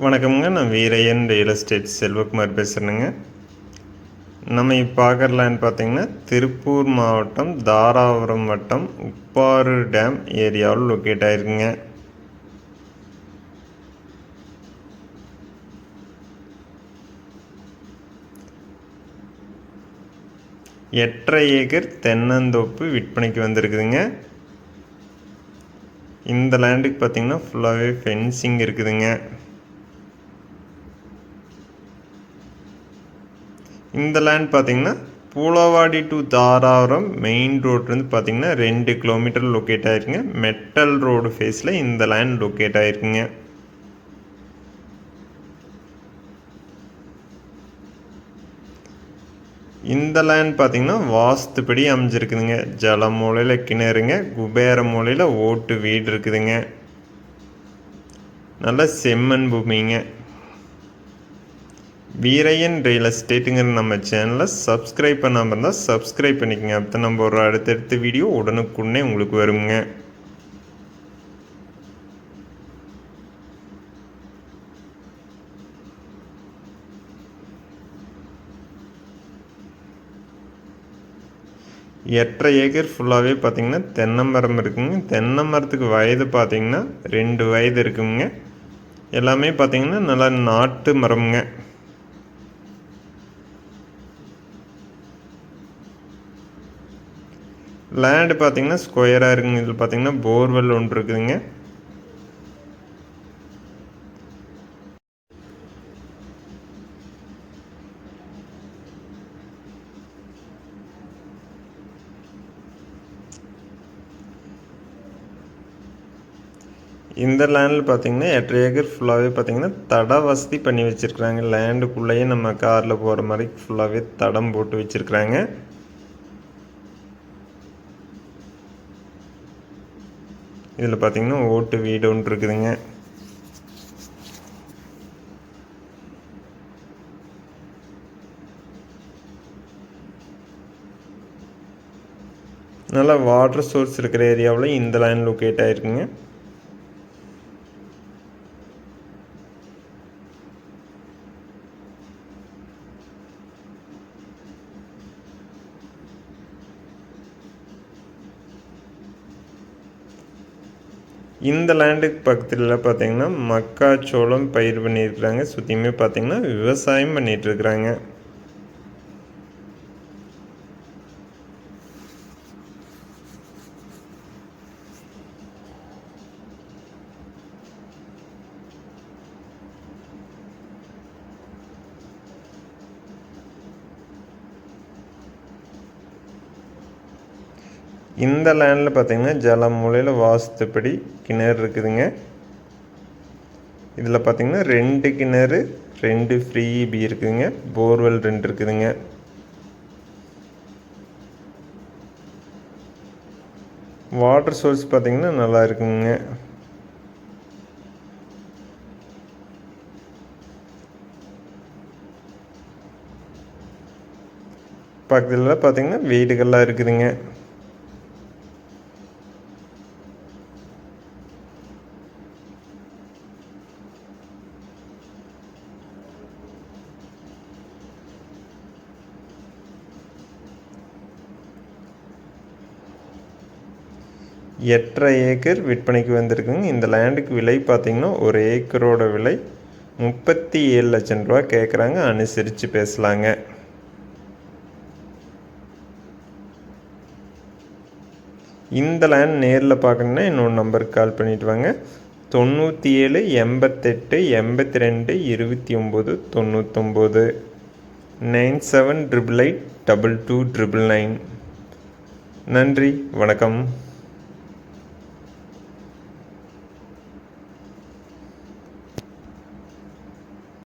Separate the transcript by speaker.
Speaker 1: வணக்கம்ங்க. நான் Veeraiyan real estate Selvakumar பேசுகிறேங்க நம்ம இப்போ பார்க்குற லேண்ட் பார்த்தீங்கன்னா திருப்பூர் மாவட்டம் தாராபுரம் வட்டம் உப்பாறு டேம் ஏரியாவில் லொக்கேட் ஆகிருக்குங்க எட்டரை ஏக்கர் தென்னந்தோப்பு விற்பனைக்கு வந்திருக்குதுங்க. இந்த லேண்டுக்கு பார்த்தீங்கன்னா ஃபுல்லாகவே ஃபென்சிங் இருக்குதுங்க. இந்த லேண்ட் பார்த்திங்கன்னா பூலவாடி டு தாராபுரம் மெயின் ரோட்லேருந்து பார்த்தீங்கன்னா ரெண்டு கிலோமீட்டர் லொக்கேட் ஆகிருக்குங்க மெட்டல் ரோடு ஃபேஸில் இந்த லேண்ட் லொக்கேட் ஆகிருக்குங்க இந்த லேண்ட் பார்த்தீங்கன்னா வாஸ்துப்படி அமைஞ்சிருக்குதுங்க. ஜல மூலையில் கிணறுங்க. குபேர மூலையில் ஓட்டு வீடு இருக்குதுங்க. நல்ல செம்மண் பூமிங்க. வீரையன் ரியல் எஸ்டேட்டுங்கிற நம்ம சேனலை சப்ஸ்கிரைப் பண்ணாமல் இருந்தால் சப்ஸ்கிரைப் பண்ணிக்கோங்க. அப்போ நம்ம ஒரு அடுத்தடுத்த வீடியோ உடனுக்குடனே உங்களுக்கு வருங்க. எட்டரை ஏக்கர் ஃபுல்லாகவே பார்த்திங்கன்னா தென்னை மரம் இருக்குங்க. தென்னை மரத்துக்கு வயது பார்த்தீங்கன்னா ரெண்டு வயது இருக்குங்க. எல்லாமே பார்த்திங்கன்னா நல்லா நாட்டு மரம்ங்க. லேண்டு பார்த்தீங்கன்னா ஸ்கொயராக இருக்குங்க. இதில் பார்த்தீங்கன்னா போர்வெல் ஒன்று இருக்குதுங்க. இந்த லேண்டில் பார்த்தீங்கன்னா எட்டரை ஏக்கர் ஃபுல்லாகவே பார்த்தீங்கன்னா தட வசதி பண்ணி வச்சுருக்குறாங்க. லேண்டுக்குள்ளேயே நம்ம காரில் போகிற மாதிரி ஃபுல்லாகவே தடம் போட்டு வச்சுருக்குறாங்க. இதில் பார்த்தீங்கன்னா ஓட்டு வீடு ஒன்று இருக்குதுங்க. நல்லா வாட்டர் சோர்ஸ் இருக்கிற ஏரியாவில் இந்த லைன் லொக்கேட் ஆகிருக்குங்க இந்த லேண்டுக்கு பக்கத்தில் பார்த்திங்கன்னா மக்காச்சோளம் பயிர் பண்ணியிருக்கிறாங்க. சுற்றியுமே பார்த்திங்கன்னா விவசாயம் பண்ணிகிட்ருக்குறாங்க இந்த லேண்டில் பார்த்தீங்கன்னா ஜல மூலையில் வாஸ்துப்படி கிணறு இருக்குதுங்க. இதில் பார்த்தீங்கன்னா ரெண்டு கிணறு ரெண்டு ஃப்ரீ பி இருக்குதுங்க. போர்வெல் ரெண்டு இருக்குதுங்க. வாட்டர் சோர்ஸ் பார்த்தீங்கன்னா நல்லா இருக்குங்க. பக்கத்தில் பார்த்தீங்கன்னா வீடுகள்லாம் இருக்குதுங்க. எட்டரை ஏக்கர் விற்பனைக்கு வந்திருக்குங்க. இந்த லேண்டுக்கு விலை பார்த்திங்கன்னா ஒரு ஏக்கரோட விலை முப்பத்தி ஏழு லட்சம் ரூபா கேட்குறாங்க அனுசரித்து பேசலாங்க. இந்த லேண்ட் நேரில் பார்க்கணுன்னா இன்னொரு நம்பருக்கு கால் பண்ணிவிட்டு வாங்க. தொண்ணூற்றி ஏழு எண்பத்தெட்டு எண்பத்தி ரெண்டு இருபத்தி ஒம்பது தொண்ணூத்தொம்பது. Nine seven triple eight double two triple nine. நன்றி. வணக்கம்.